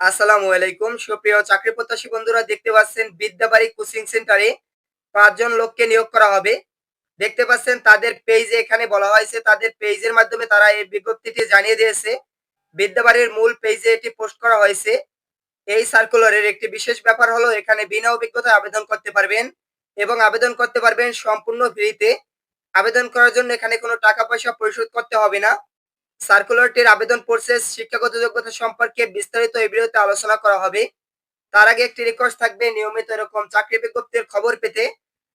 আসসালামু আলাইকুম। সুপ্রিয় চাকরি প্রত্যাশী বন্ধুরা, দেখতে পাচ্ছেন বিদ্যাবাড়ি কোচিং সেন্টারে পাঁচজন লোককে নিয়োগ করা হবে। দেখতে পাচ্ছেন তাদের পেজে এখানে বলা হয়েছে, তাদের পেজের মাধ্যমে তারা এই বিজ্ঞপ্তিটি জানিয়ে দিয়েছে। বিদ্যাবাড়ির মূল পেজে এটি পোস্ট করা হয়েছে। এই সার্কুলারের একটি বিশেষ ব্যাপার হলো, এখানে বিনা অভিজ্ঞতায় আবেদন করতে পারবেন এবং আবেদন করতে পারবেন সম্পূর্ণ ফ্রিতে আবেদন করার জন্য এখানে কোনো টাকা পয়সা পরিশোধ করতে হবে না। সার্কুলারটির আবেদন প্রসেস শিক্ষাগত যোগ্যতা সম্পর্কে বিস্তারিত এই ভিডিওতে আলোচনা করা হবে। তার আগে একটি রিকোয়েস্ট থাকবে, নিয়মিত এরকম চাকরি বিজ্ঞপ্তির খবর পেতে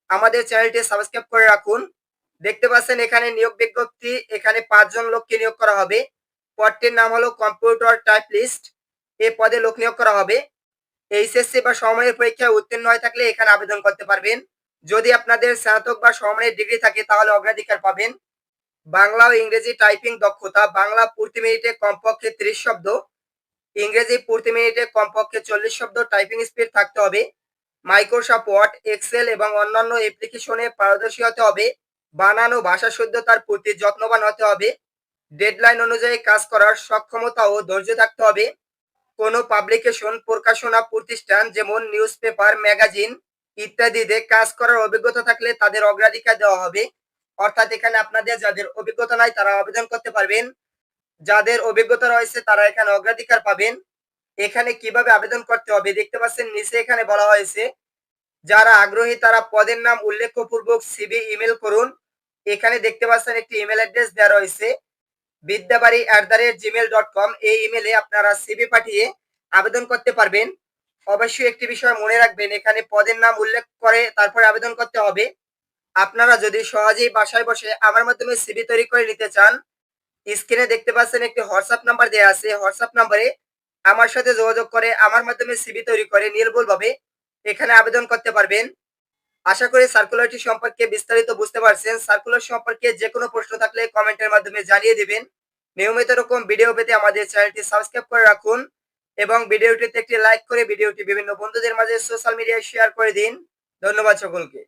আমাদের চ্যানেলটি সাবস্ক্রাইব করে রাখুন। দেখতে পাচ্ছেন, এখানে নিয়োগ বিজ্ঞপ্তি, এখানে পাঁচজন লোককে নিয়োগ করা হবে। পদটির নাম হলো কম্পিউটার টাইপ লিস্ট এ পদে লোক নিয়োগ করা হবে। এইচএসসি বা সময়ের পরীক্ষায় উত্তীর্ণ হয়ে থাকলে এখানে আবেদন করতে পারবেন। যদি আপনাদের স্নাতক বা সমমানের ডিগ্রি থাকে, তাহলে অগ্রাধিকার পাবেন। বাংলা ও ইংরেজি টাইপিং দক্ষতা, বাংলা প্রতি মিনিটে কমপক্ষে ত্রিশ শব্দ, ইংরেজি প্রতি মিনিটে কমপক্ষে চল্লিশ শব্দ টাইপিং স্পিড থাকতে হবে মাইক্রোসফট ওয়ার্ড এক্সেল এবং অন্যান্য অ্যাপ্লিকেশনে পারদর্শী হতে হবে, বানানো ভাষা শুদ্ধতার প্রতি যত্নবান হতে হবে ডেডলাইন অনুযায়ী কাজ করার সক্ষমতা ও ধৈর্য থাকতে হবে, কোনো পাবলিকেশন প্রকাশনা প্রতিষ্ঠান যেমন নিউজ পেপার ম্যাগাজিন ইত্যাদিতে কাজ করার অভিজ্ঞতা থাকলে তাদের অগ্রাধিকার দেওয়া হবে অর্থাৎ এখানে আপনাদের যাদের অভিজ্ঞতা নাই, তারা আবেদন করতে পারবেন। যাদের অভিজ্ঞতা রয়েছে, তারা এখানে অগ্রাধিকার পাবেন। এখানে কীভাবে আবেদন করতে হবে দেখতে পাচ্ছেন, নিচে এখানে বলা হয়েছে, যারা আগ্রহী, তারা পদের নাম উল্লেখপূর্বক সিবি ইমেল করুন। এখানে দেখতে পাচ্ছেন, একটি ইমেল অ্যাড্রেস দেওয়া রয়েছে, Vidyabari at the rate Gmail dot com এই ইমেলে আপনারা সিবি পাঠিয়ে আবেদন করতে পারবেন। অবশ্যই একটি বিষয় মনে রাখবেন, এখানে পদের নাম উল্লেখ করে তারপরে আবেদন করতে হবে। আপনারা যদি সহজেই বাসায় বসে আমার মাধ্যমে সিবি তৈরি করে নিতে চান, স্ক্রিনে দেখতে পাচ্ছেন একটি হোয়াটসঅ্যাপ নাম্বার দেওয়া আছে। হোয়াটসঅ্যাপ নাম্বারে আমার সাথে যোগাযোগ করে আমার মাধ্যমে সিবি তৈরি করে নির্ভুলভাবে এখানে আবেদন করতে পারবেন। আশা করি সার্কুলারটি সম্পর্কে বিস্তারিত বুঝতে পারছেন। সার্কুলার সম্পর্কে যে কোনো প্রশ্ন থাকলে কমেন্টের মাধ্যমে জানিয়ে দেবেন। নিয়মিত এরকম ভিডিও পেতে আমাদের চ্যানেলটি সাবস্ক্রাইব করে রাখুন এবং ভিডিওটিতে একটি লাইক করে ভিডিওটি বিভিন্ন বন্ধুদের মাঝে সোশ্যাল মিডিয়ায় শেয়ার করে দিন। ধন্যবাদ সকলকে।